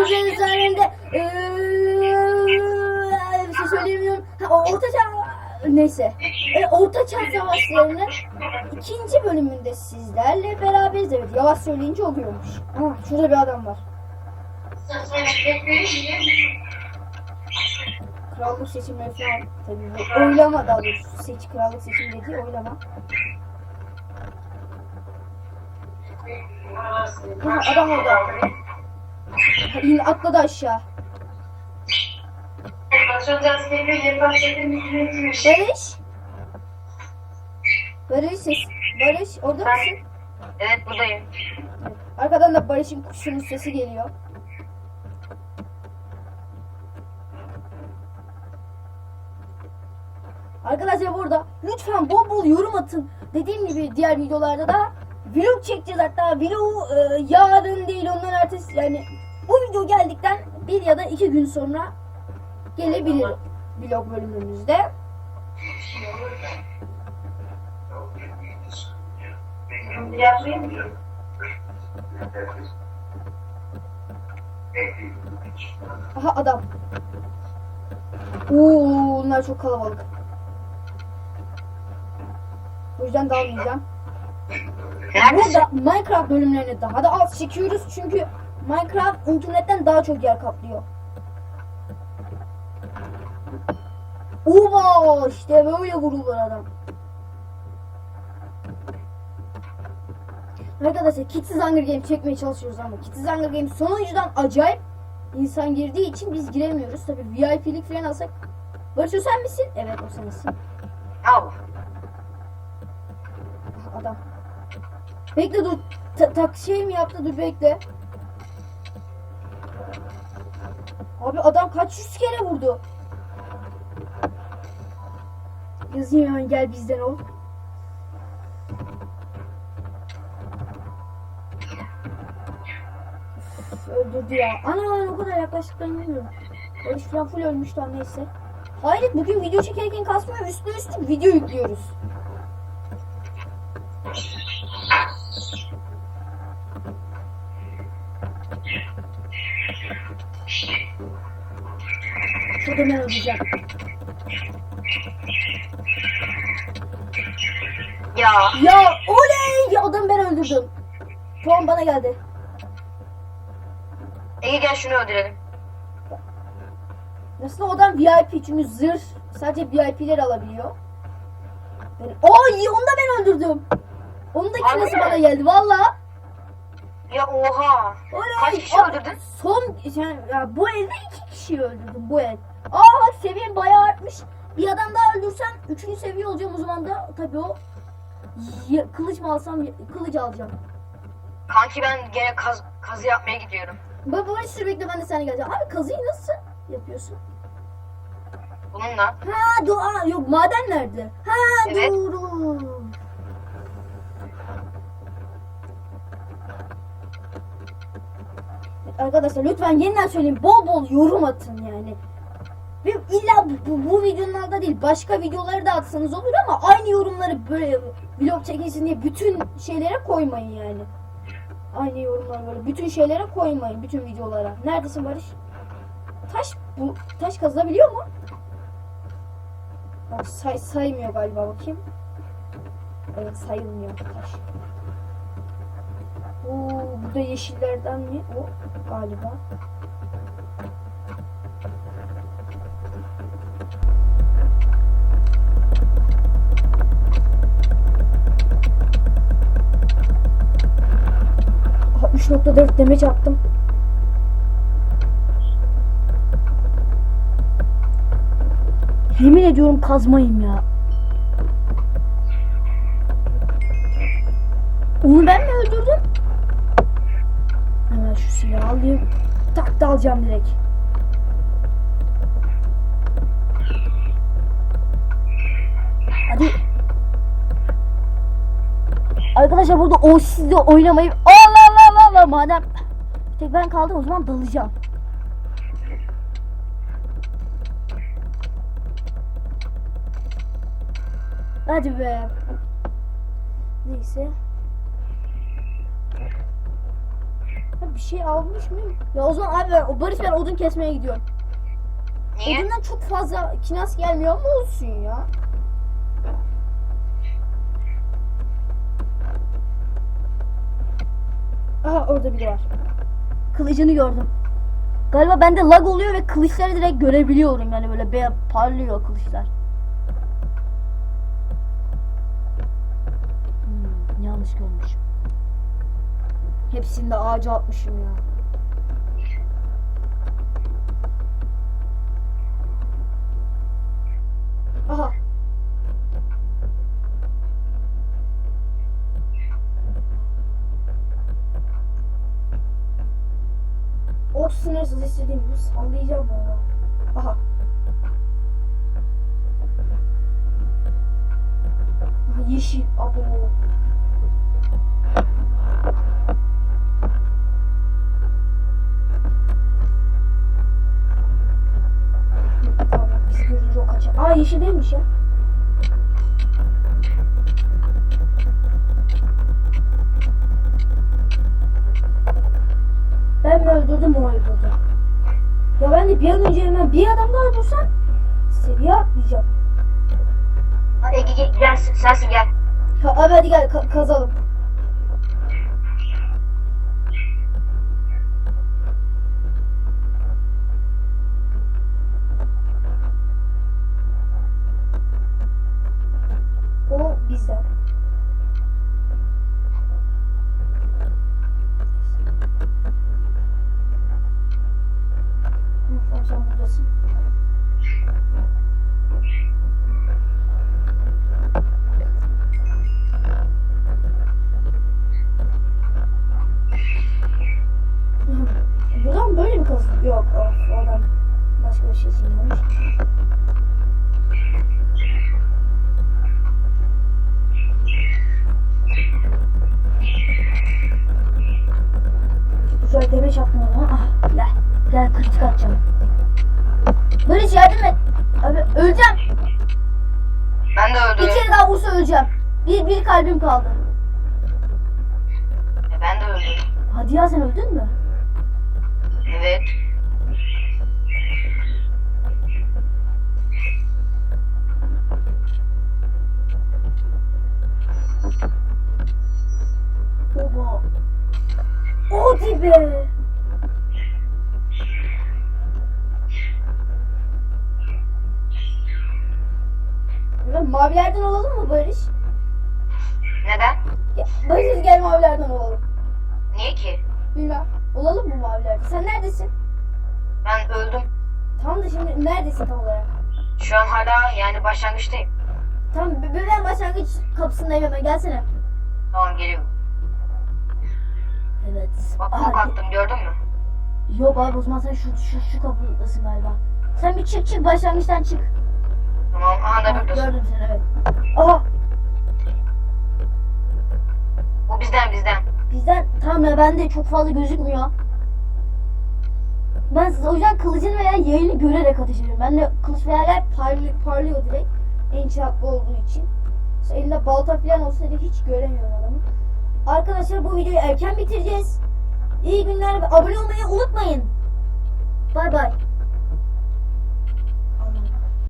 Öldüreceğiniz üzerinde bir şey söyleyemiyorum. Ha, orta çağ neyse. E, orta çağ savaşlarının ikinci bölümünde sizlerle beraberiz. Evet yavaş söyleyince oluyormuş. Ama şurada bir adam var. Krallık seçimleri falan tabii bu oylama daha doğrusu seç krallık seçimi dediği oylama. Ha, adam orada. Yine atladı aşağı. Barış. Barış ses. Barış orada mısın? Evet buradayım. Arkadan da Barış'ın kuşunun sesi geliyor. Arkadaşlar burada lütfen bol bol yorum atın. Dediğim gibi diğer videolarda da vlog çekeceğiz hatta vlog e, yarın değil ondan ertesi yani bu video geldikten bir ya da iki gün sonra gelebilir vlog bölümümüzde. Aha adam. Oo, bunlar çok kalabalık. O yüzden dalmayacağım. Burada Minecraft bölümlerini daha da az çekiyoruz çünkü Minecraft internetten daha çok yer kaplıyor. Oba işte böyle vurulur adam. Arkadaşlar Kitsiz Hunger Games çekmeye çalışıyoruz ama Kitsiz Hunger Games sonuncudan acayip insan girdiği için biz giremiyoruz. Tabi VIP'lik falan alsak. Barış o sen misin? Evet o sensin. Al. Aha, adam. Bekle dur. Ta- tak şey mi yaptı dur bekle. Abi adam kaç yüz kere vurdu. Yazayım hemen gel bizden ol. Üf, öldürdü ya. Ana o kadar yaklaştık ben bilmiyorum. Barış falan full ölmüş lan neyse. Hayret bugün video çekerken kasmıyor üstüne üstüne video yüklüyoruz. Şurada ben öleceğim. Ya. Ya oley! Ya adam ben öldürdüm. Puan bana geldi. Ege gel şunu öldürelim. Nasıl o adam VIP çünkü zırh sadece VIP'ler alabiliyor. Ben... Ay onu da ben öldürdüm. Onun da kilesi mi? bana geldi valla. Ya oha. Oley! Kaç kişi öldürdün? Son yani, ya bu elde iki kişi öldürdüm bu el. Aa bak seviyem bayağı artmış. Bir adam daha öldürsen üçüncü seviye olacağım o zaman da tabii o ya- kılıç mı alsam kılıç alacağım. Kanki ben gene kaz, kazı yapmaya gidiyorum. Baba baba sür bekle ben de sana geleceğim. Abi kazıyı nasıl yapıyorsun? Bununla. Ha dua yok maden nerede? Ha Evet. doğru. Arkadaşlar lütfen yeniden söyleyeyim bol bol yorum atın yani. Ve illa bu, bu, bu videonun altında değil başka videoları da atsanız olur ama aynı yorumları böyle vlog çekilsin diye bütün şeylere koymayın yani. Aynı yorumlar böyle bütün şeylere koymayın bütün videolara. Neredesin Barış? Taş bu taş kazılabiliyor mu? Say, saymıyor galiba bakayım. Evet sayılmıyor taş. Oo, bu da yeşillerden mi? O galiba. Aha, 3.4 damage attım. Yemin ediyorum kazmayım ya. Onu ben mi öldürdüm? Şu silahı alayım. Tak da alacağım direkt. Hadi. Arkadaşlar burada o sizde oynamayı Allah Allah Allah Allah madem tek ben kaldım o zaman dalacağım. Hadi be. Neyse. Bir şey almış mıyım? Ya o zaman abi ben, o Barış ben odun kesmeye gidiyorum. Niye? Odundan çok fazla kinas gelmiyor ama olsun ya. Aha orada biri var. Kılıcını gördüm. Galiba bende lag oluyor ve kılıçları direkt görebiliyorum yani böyle beyaz parlıyor kılıçlar. Hmm, yanlış görmüşüm. Hepsini de ağaca atmışım ya. Aha. O sınırsız istediğim gibi sallayacağım valla. Aha. Aha yeşil abo. Tamam biz görünce o kaçar. Aa yeşil değilmiş ya. Ben mi öldürdüm o öldürdü. Ya ben de bir an önce hemen bir adam daha öldürsem seviye atlayacağım. Ha, Ege gel, gel sensin gel. Ha, abi hadi gel ka- kazalım. O Demeç atmayalım ha. Ah, gel, gel kritik atacağım. Barış yardım et. Abi öleceğim. Ben de Bir öldüm. kere daha vursa öleceğim. Bir, bir kalbim kaldı. E, Ben de öldüm. Hadi ya sen öldün mü? Evet. Hadi be. Böyle mavilerden olalım mı Barış? Neden? Ya, Barış gel mavilerden olalım. Niye ki? Bilmem. Olalım mı mavilerden? Sen neredesin? Ben öldüm. Tam da şimdi neredesin tam olarak? Şu an hala yani başlangıçtayım. Tam b- b- ben başlangıç kapısındayım hemen gelsene. Tamam geliyorum. Evet. Bak ok attım gördün mü? Yok abi o zaman sen şu, şu, şu kapıdasın galiba. Sen bir çık çık başlangıçtan çık. Tamam aha da buradasın. gördüm seni evet. Aha Bu bizden bizden. bizden tamam ya bende çok fazla gözükmüyor. Ben o yüzden kılıcın veya yayını görerek ateş ediyorum. Ben de kılıç veya yay parlıyor, parlıyor direkt. Enchantlı olduğu için. Elinde balta falan olsa hiç göremiyorum adamı. Arkadaşlar bu videoyu erken bitireceğiz. İyi günler ve abone olmayı unutmayın. Bay bay.